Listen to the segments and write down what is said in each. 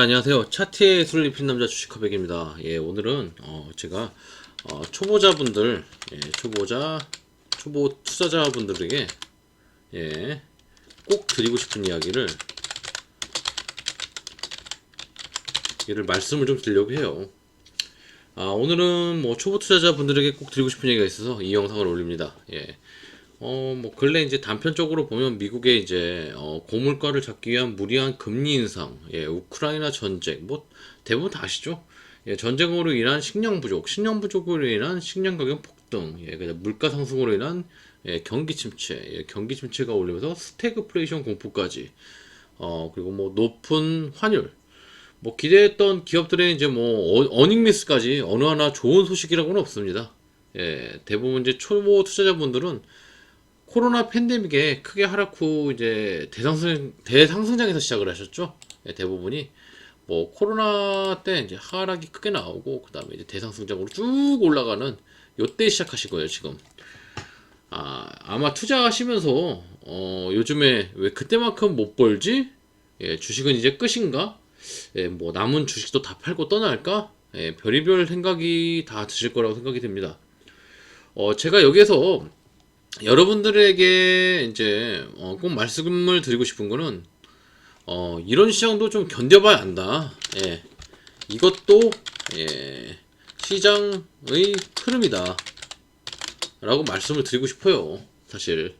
안녕하세요. 차트의 술을 입힌 남자 주식커백입니다. 예, 오늘은 어, 제가 어, 초보자분들, 예, 초보자, 초보 투자자분들에게 예, 꼭 드리고 싶은 이야기를 얘를 말씀을 좀 드리려고 해요. 아, 오늘은 뭐 초보 투자자분들에게 꼭 드리고 싶은 얘기가 있어서 이 영상을 올립니다. 예. 어, 뭐, 근래 이제 단편적으로 보면 미국의 이제, 어, 고물가를 잡기 위한 무리한 금리 인상, 예, 우크라이나 전쟁, 뭐, 대부분 다 아시죠? 예, 전쟁으로 인한 식량 부족, 식량 부족으로 인한 식량 가격 폭등, 예, 그다음 물가 상승으로 인한 예, 경기 침체, 예, 경기 침체가 올리면서 스태그플레이션 공포까지, 어, 그리고 뭐, 높은 환율, 뭐, 기대했던 기업들의 이제 뭐, 어, 어닝 미스까지 어느 하나 좋은 소식이라고는 없습니다. 예, 대부분 이제 초보 투자자분들은 코로나 팬데믹에 크게 하락 후 이제 대상승 대상승장에서 시작을 하셨죠. 예, 대부분이 뭐 코로나 때 이제 하락이 크게 나오고 그다음에 이제 대상승장으로 쭉 올라가는 요때 시작하실 거예요 지금. 아 아마 투자하시면서 어 요즘에 왜 그때만큼 못 벌지? 예, 주식은 이제 끝인가? 예, 뭐 남은 주식도 다 팔고 떠날까? 예, 별의별 생각이 다 드실 거라고 생각이 됩니다. 어 제가 여기에서 여러분들에게 이제 어, 꼭 말씀을 드리고 싶은 거는 어, 이런 시장도 좀 견뎌봐야 한다. 예. 이것도 예, 시장의 흐름이다. 라고 말씀을 드리고 싶어요. 사실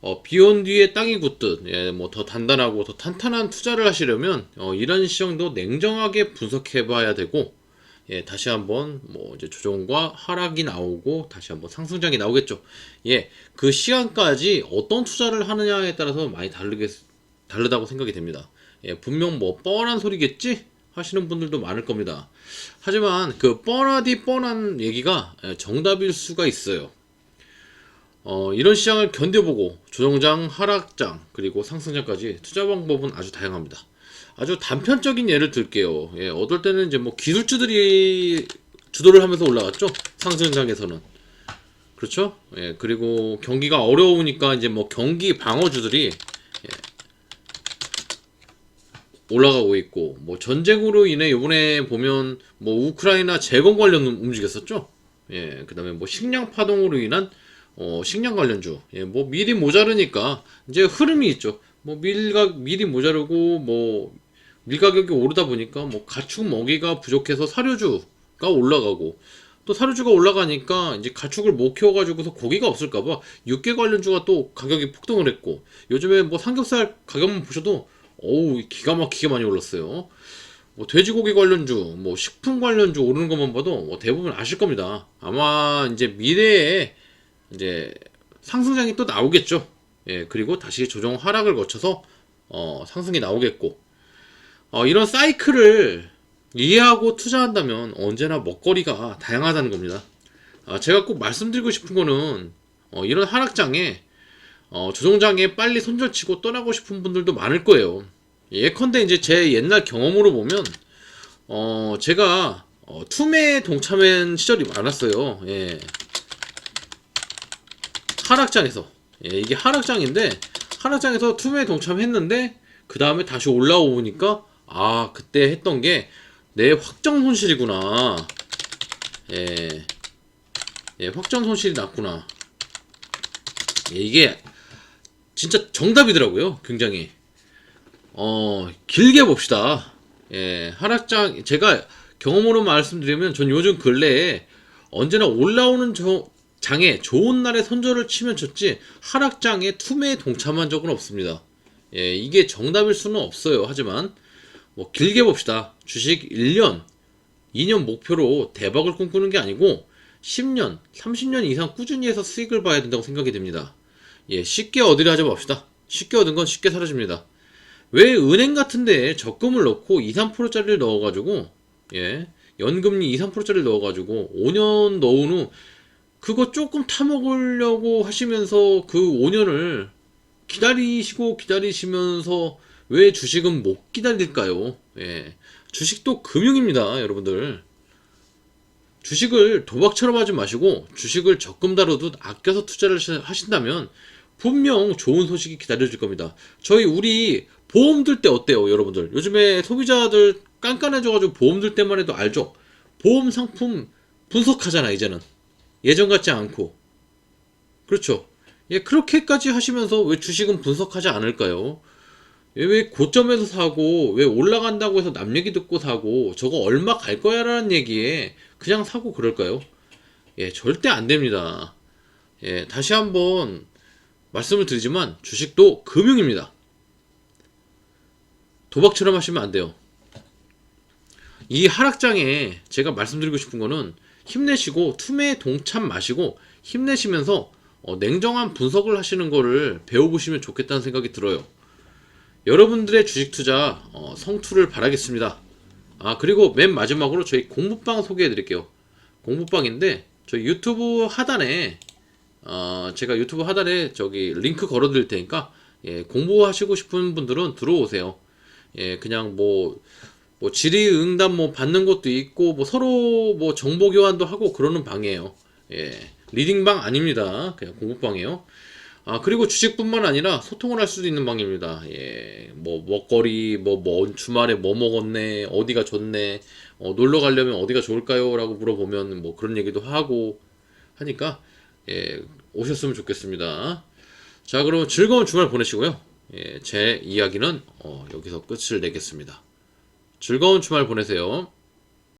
어, 비온 뒤에 땅이 굳듯 예, 뭐 더 단단하고 더 탄탄한 투자를 하시려면 어, 이런 시장도 냉정하게 분석해 봐야 되고 예, 다시 한번 뭐 이제 조정과 하락이 나오고 다시 한번 상승장이 나오겠죠. 예, 그 시간까지 어떤 투자를 하느냐에 따라서 많이 다르게 다르다고 생각이 됩니다. 예, 분명 뭐 뻔한 소리겠지 하시는 분들도 많을 겁니다. 하지만 그 뻔하디 뻔한 얘기가 예, 정답일 수가 있어요. 어, 이런 시장을 견뎌보고 조정장, 하락장, 그리고 상승장까지 투자 방법은 아주 다양합니다. 아주 단편적인 예를 들게요. 예, 어떨 때는 이제 뭐 기술주들이 주도를 하면서 올라갔죠. 상승장에서는. 그렇죠? 예, 그리고 경기가 어려우니까 이제 뭐 경기 방어주들이 예, 올라가고 있고 뭐 전쟁으로 인해 이번에 보면 뭐 우크라이나 재건 관련 움직였었죠. 예, 그다음에 뭐 식량 파동으로 인한 어, 식량 관련주. 예, 뭐 밀이 모자르니까 이제 흐름이 있죠. 뭐 밀가 밀이 모자르고 뭐 밀 가격이 오르다 보니까 뭐 가축 먹이가 부족해서 사료주가 올라가고 또 사료주가 올라가니까 이제 가축을 못 키워가지고서 고기가 없을까봐 육개 관련주가 또 가격이 폭등을 했고 요즘에 뭐 삼겹살 가격만 보셔도 어우 기가 막히게 많이 올랐어요. 뭐 돼지고기 관련주, 뭐 식품 관련주 오르는 것만 봐도 뭐 대부분 아실 겁니다. 아마 이제 미래에 이제 상승장이 또 나오겠죠. 예, 그리고 다시 조정 하락을 거쳐서 어, 상승이 나오겠고 어, 이런 사이클을 이해하고 투자한다면 언제나 먹거리가 다양하다는 겁니다. 아, 제가 꼭 말씀드리고 싶은 거는 어, 이런 하락장에 어, 조정장에 빨리 손절치고 떠나고 싶은 분들도 많을 거예요. 예컨대 이제 제 옛날 경험으로 보면 어, 제가 어, 투매에 동참한 시절이 많았어요. 예. 하락장에서 예, 이게 하락장인데 하락장에서 투매에 동참했는데 그 다음에 다시 올라오니까 아 그때 했던 게 내 확정 손실이구나. 예, 예 확정 손실이 났구나. 예, 이게 진짜 정답이더라고요 굉장히. 어 길게 봅시다. 예 하락장 제가 경험으로 말씀드리면 전 요즘 근래에 언제나 올라오는 저 장에 좋은 날에 선절을 치면 쳤지 하락장에 투매에 동참한 적은 없습니다. 예, 이게 정답일 수는 없어요. 하지만 뭐 길게 봅시다. 주식 1년, 2년 목표로 대박을 꿈꾸는 게 아니고 10년, 30년 이상 꾸준히 해서 수익을 봐야 된다고 생각이 됩니다. 예, 쉽게 얻으려 하지 맙시다. 쉽게 얻은 건 쉽게 사라집니다. 왜 은행 같은데 적금을 넣고 2, 3%짜리를 넣어가지고 예, 연금리 2, 3%짜리를 넣어가지고 5년 넣은 후 그거 조금 타먹으려고 하시면서 그 5년을 기다리시고 기다리시면서 왜 주식은 못 기다릴까요? 예. 주식도 금융입니다, 여러분들. 주식을 도박처럼 하지 마시고 주식을 적금 다루듯 아껴서 투자를 하신다면 분명 좋은 소식이 기다려질 겁니다. 저희 우리 보험 들 때 어때요, 여러분들? 요즘에 소비자들 깐깐해져가지고 보험 들 때만 해도 알죠? 보험 상품 분석하잖아, 이제는. 예전 같지 않고. 그렇죠. 예, 그렇게까지 하시면서 왜 주식은 분석하지 않을까요? 예, 왜 고점에서 사고, 왜 올라간다고 해서 남 얘기 듣고 사고, 저거 얼마 갈 거야 라는 얘기에 그냥 사고 그럴까요? 예, 절대 안 됩니다. 예, 다시 한번 말씀을 드리지만 주식도 금융입니다. 도박처럼 하시면 안 돼요. 이 하락장에 제가 말씀드리고 싶은 거는 힘내시고 투매에 동참 마시고 힘내시면서 어, 냉정한 분석을 하시는 거를 배워보시면 좋겠다는 생각이 들어요. 여러분들의 주식 투자 어, 성투를 바라겠습니다. 아 그리고 맨 마지막으로 저희 공부방 소개해 드릴게요. 공부방인데 저희 유튜브 하단에 어, 제가 유튜브 하단에 저기 링크 걸어 드릴 테니까 예, 공부하시고 싶은 분들은 들어오세요. 예, 그냥 뭐, 뭐 질의응답 뭐 받는 것도 있고 뭐 서로 뭐 정보 교환도 하고 그러는 방이에요. 예, 리딩방 아닙니다. 그냥 공부방이에요. 아 그리고 주식뿐만 아니라 소통을 할 수도 있는 방입니다. 예, 뭐 먹거리, 뭐, 뭐 주말에 뭐 먹었네, 어디가 좋네, 어, 놀러 가려면 어디가 좋을까요?라고 물어보면 뭐 그런 얘기도 하고 하니까 예, 오셨으면 좋겠습니다. 자, 그럼 즐거운 주말 보내시고요. 예, 제 이야기는 어, 여기서 끝을 내겠습니다. 즐거운 주말 보내세요.